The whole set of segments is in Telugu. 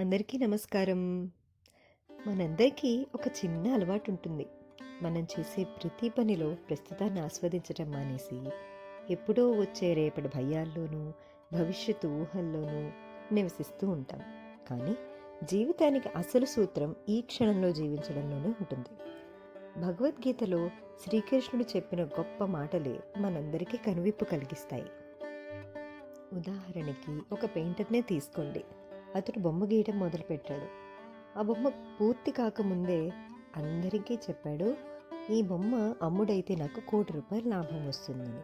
అందరికీ నమస్కారం. మనందరికీ ఒక చిన్న అలవాటు ఉంటుంది మనం చేసే ప్రతి పనిలో ప్రస్తుతాన్ని ఆస్వాదించడం మానేసి ఎప్పుడో వచ్చే రేపటి భయాల్లోనూ భవిష్యత్తు ఊహల్లోనూ నివసిస్తూ ఉంటాం. కానీ జీవితానికి అసలు సూత్రం ఈ క్షణంలో జీవించడంలోనే ఉంటుంది. భగవద్గీతలో శ్రీకృష్ణుడు చెప్పిన గొప్ప మాటలే మనందరికీ కనువిప్పు కలిగిస్తాయి. ఉదాహరణకి ఒక పెయింటర్నే తీసుకోండి. అతడు బొమ్మ గీయడం మొదలుపెట్టాడు. ఆ బొమ్మ పూర్తి కాకముందే అందరికీ చెప్పాడు ఈ బొమ్మ అమ్ముడైతే నాకు కోటి రూపాయలు లాభం వస్తుందని.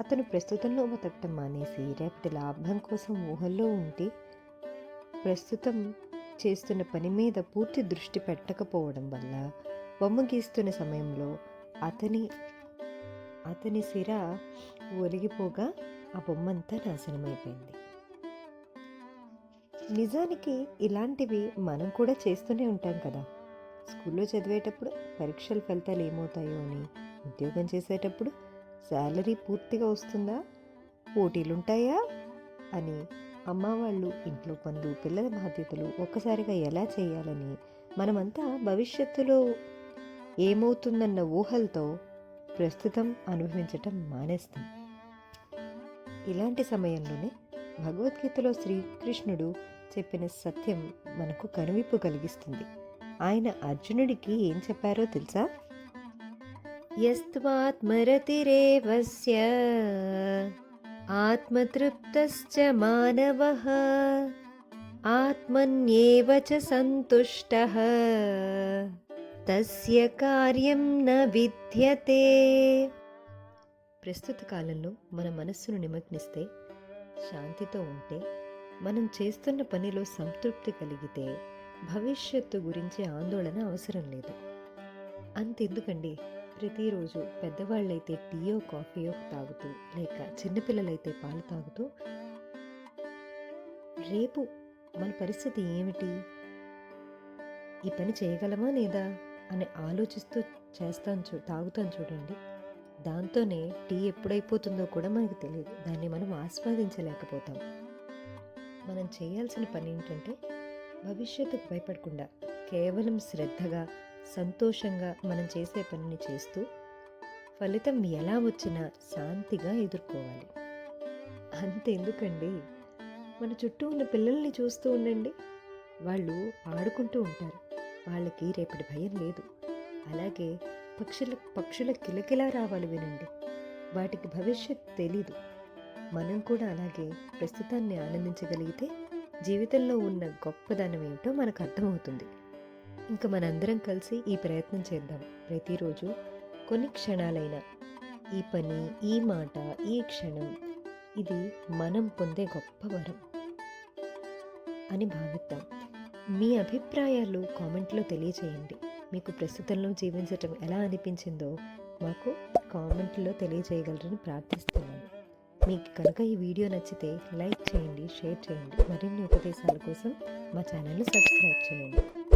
అతను ప్రస్తుతంలో బతకటం మానేసి రేపటి లాభం కోసం ఊహల్లో ఉంటే ప్రస్తుతం చేస్తున్న పని మీద పూర్తి దృష్టి పెట్టకపోవడం వల్ల బొమ్మ గీస్తున్న సమయంలో అతని అతని సిర ఒలిగిపోగా ఆ బొమ్మంతా నాశనమైపోయింది. నిజానికి ఇలాంటివి మనం కూడా చేస్తూనే ఉంటాం కదా. స్కూల్లో చదివేటప్పుడు పరీక్షల ఫలితాలు ఏమవుతాయో అని ఉద్యోగం చేసేటప్పుడు శాలరీ పూర్తిగా వస్తుందా? పోటీలు ఉంటాయా అని అమ్మ వాళ్ళు ఇంట్లో పనులు పిల్లల బాధ్యతలు ఒక్కసారిగా ఎలా చేయాలని మనమంతా భవిష్యత్తులో ఏమవుతుందన్న ఊహలతో ప్రస్తుతం అనుభవించటం మానేస్తాం. ఇలాంటి సమయంలోనే భగవద్గీతలో శ్రీకృష్ణుడు చెప్పిన సత్యం మనకు కనువిప్పు కలిగిస్తుంది. ఆయన అర్జునుడికి ఏం చెప్పారో తెలుసా? యస్త్వాత్మరతిరేవస్య ఆత్మతృప్తశ్చ మానవ ఆత్మన్యేవ చ సంతుష్టః తస్య కార్యం న విద్యతే. ప్రస్తుత కాలంలో మన మనస్సును నిమగ్నిస్తే శాంతితో ఉంటే మనం చేస్తున్న పనిలో సంతృప్తి కలిగితే భవిష్యత్తు గురించి ఆందోళన అవసరం లేదు. అంతెందుకండి? ప్రతిరోజు పెద్దవాళ్ళైతే టీయో కాఫీయో తాగుతూ లేక చిన్నపిల్లలైతే పాలు తాగుతూ రేపు మన పరిస్థితి ఏమిటి? ఈ పని చేయగలమా లేదా? అని ఆలోచిస్తూ చేస్తాను చూ తాగుతాను చూడండి. దాంతోనే టీ ఎప్పుడైపోతుందో కూడా మనకు తెలియదు. దాన్ని మనం ఆస్వాదించలేకపోతాం. మనం చేయాల్సిన పని ఏంటంటే భవిష్యత్తుకు భయపడకుండా కేవలం శ్రద్ధగా సంతోషంగా మనం చేసే పనిని చేస్తూ ఫలితం ఎలా వచ్చినా శాంతిగా ఎదుర్కోవాలి. అంతెందుకండి? మన చుట్టూ ఉన్న పిల్లల్ని చూస్తూ ఉండండి. వాళ్ళు ఆడుకుంటూ ఉంటారు. వాళ్ళకి రేపటి భయం లేదు. అలాగే పక్షుల పక్షుల కిలకిలా రావాలి వినండి. వాటికి భవిష్యత్ తెలీదు. మనం కూడా అలాగే ప్రస్తుతాన్ని ఆనందించగలిగితే జీవితంలో ఉన్న గొప్పదనం ఏమిటో మనకు అర్థమవుతుంది. ఇంకా మనందరం కలిసి ఈ ప్రయత్నం చేద్దాం. ప్రతిరోజు కొన్ని క్షణాలైనా. ఈ పని ఈ మాట ఈ క్షణం ఇది మనం పొందే గొప్ప వరం అని భావిద్దాం. మీ అభిప్రాయాలు కామెంట్లో తెలియజేయండి. మీకు ప్రస్తుతంలో జీవించటం ఎలా అనిపించిందో మాకు కామెంట్లో తెలియజేయగలరని ప్రార్థిస్తున్నాను. మీకు కనుక ఈ వీడియో నచ్చితే లైక్ చేయండి షేర్ చేయండి. మరిన్ని ఉపదేశాల కోసం మా ఛానల్ని సబ్స్క్రైబ్ చేయండి.